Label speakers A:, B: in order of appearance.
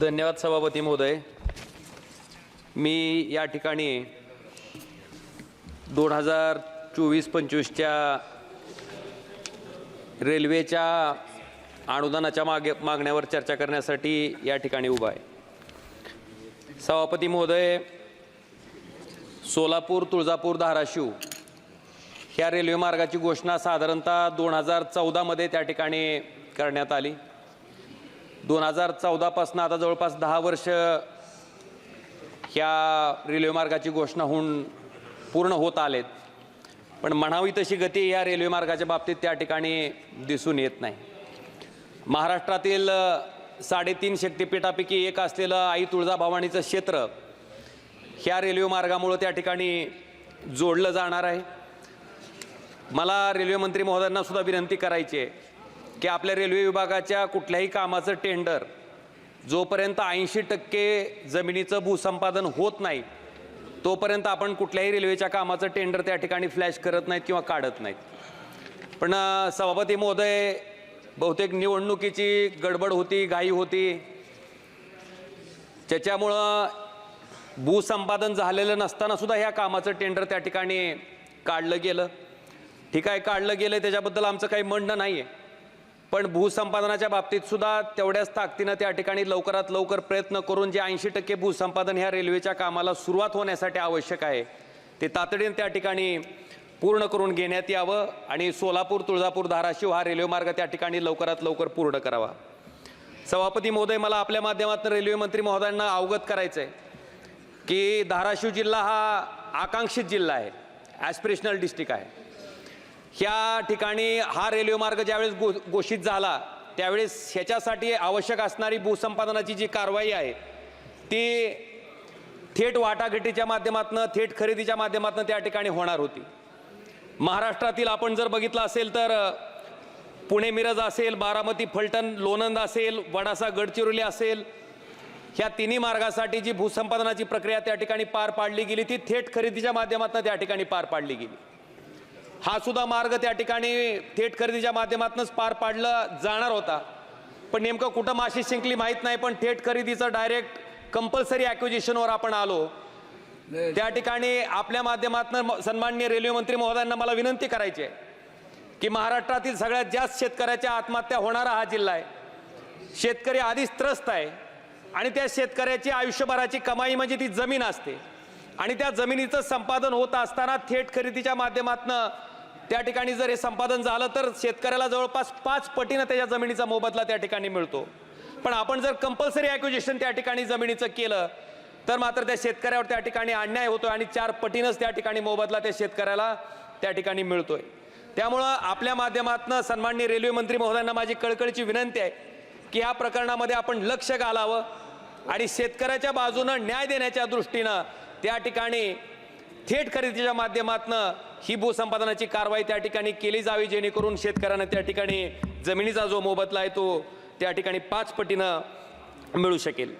A: धन्यवाद सभापती महोदय. मी या ठिकाणी दोन हजार चोवीस पंचवीसच्या रेल्वेच्या अनुदानाच्या मागे मागण्यावर चर्चा करण्यासाठी या ठिकाणी उभा आहे. सभापती महोदय सोलापूर तुळजापूर धाराशिव ह्या रेल्वे मार्गाची घोषणा साधारणतः दोन हजार चौदामध्ये त्या ठिकाणी करण्यात आली. दोन हजार चौदापासून आता जवळपास दहा वर्ष ह्या रेल्वे मार्गाची घोषणा होऊन पूर्ण होत आलेत. पण म्हणावी तशी गती या रेल्वे मार्गाच्या बाबतीत त्या ठिकाणी दिसून येत नाही. महाराष्ट्रातील साडेतीन शक्तिपीठापैकी एक असलेलं आई तुळजाभवानीचं क्षेत्र ह्या रेल्वे मार्गामुळं त्या ठिकाणी जोडलं जाणार आहे. मला रेल्वे मंत्री महोदयांना सुद्धा विनंती करायची आहे. की आपल्या रेल्वे विभागाच्या कुठल्याही कामाचं टेंडर जोपर्यंत ऐंशी टक्के जमिनीचं भूसंपादन होत नाही तोपर्यंत आपण कुठल्याही रेल्वेच्या कामाचं टेंडर त्या ठिकाणी फ्लॅश करत नाहीत किंवा काढत नाहीत. पण सभापती महोदय बहुतेक निवडणुकीची गडबड होती घाई होती. त्याच्यामुळं भूसंपादन झालेलं नसताना सुद्धा ह्या कामाचं टेंडर त्या ठिकाणी काढलं गेलं. ठीक आहे काढलं गेलं त्याच्याबद्दल आमचं काही म्हणणं नाही आहे पण भूसंपादनाच्या बाबतीत सुद्धा तेवढ्याच ताकदीनं त्या ठिकाणी लवकरात लवकर प्रयत्न करून जे ऐंशी टक्के भूसंपादन ह्या रेल्वेच्या कामाला सुरुवात होण्यासाठी आवश्यक आहे ते तातडीनं त्या ठिकाणी पूर्ण करून घेण्यात यावं आणि सोलापूर तुळजापूर धाराशिव हा रेल्वेमार्ग त्या ठिकाणी लवकरात लवकर पूर्ण करावा. सभापती महोदय मला आपल्या माध्यमातून रेल्वे मंत्री महोदयांना अवगत करायचं आहे की धाराशिव जिल्हा हा आकांक्षित जिल्हा आहे ॲस्पिरेशनल डिस्ट्रिक्ट आहे. ह्या ठिकाणी हा रेल्वे मार्ग ज्यावेळेस घो घोषित झाला त्यावेळेस ह्याच्यासाठी आवश्यक असणारी भूसंपादनाची जी कारवाई आहे ती थेट वाटाघाटीच्या माध्यमातून थेट खरेदीच्या माध्यमातून त्या ठिकाणी होणार होती. महाराष्ट्रातील आपण जर बघितलं असेल तर पुणे मिरज असेल बारामती फलटण लोणंद असेल वडासा गडचिरोली असेल ह्या तिन्ही मार्गासाठी जी भूसंपादनाची प्रक्रिया त्या ठिकाणी पार पाडली गेली ती थेट खरेदीच्या माध्यमातून त्या ठिकाणी पार पाडली गेली. हा सुद्धा मार्ग त्या ठिकाणी थेट खरेदीच्या माध्यमातूनच पार पाडला जाणार होता. पण नेमकं कुठं माशी शिंकली माहीत नाही पण थेट खरेदीचं डायरेक्ट कंपल्सरी ॲक्विजिशनवर आपण आलो. त्या ठिकाणी आपल्या माध्यमातून सन्माननीय रेल्वे मंत्री महोदयांना मला विनंती करायची आहे की महाराष्ट्रातील सगळ्यात जास्त शेतकऱ्याच्या आत्महत्या होणारा हा जिल्हा आहे. शेतकरी आधीच त्रस्त आहे आणि त्या शेतकऱ्याची आयुष्यभराची कमाई म्हणजे ती जमीन असते. आणि त्या जमिनीचं संपादन होत असताना थेट खरेदीच्या माध्यमातनं त्या ठिकाणी जर हे संपादन झालं तर शेतकऱ्याला जवळपास पाच पटीनं त्याच्या जमिनीचा मोबदला त्या ठिकाणी मिळतो. पण आपण जर कंपल्सरी ॲक्युजेशन त्या ठिकाणी जमिनीचं केलं तर मात्र त्या शेतकऱ्यावर त्या ठिकाणी अन्याय होतोय आणि चार पटीनंच त्या ठिकाणी मोबदला त्या शेतकऱ्याला त्या ठिकाणी मिळतोय. त्यामुळं आपल्या माध्यमातून सन्माननीय रेल्वे मंत्री महोदयांना माझी कळकळीची विनंती आहे की या प्रकरणामध्ये आपण लक्ष घालावं आणि शेतकऱ्याच्या बाजूनं न्याय देण्याच्या दृष्टीनं त्या ठिकाणी थेट खरेदीच्या माध्यमातून ही भूसंपादनाची कारवाई त्या ठिकाणी केली जावी जेणेकरून शेतकऱ्यांना त्या ठिकाणी जमिनीचा जो मोबदला आहे तो त्या ठिकाणी पाच पटीनं मिळू शकेल.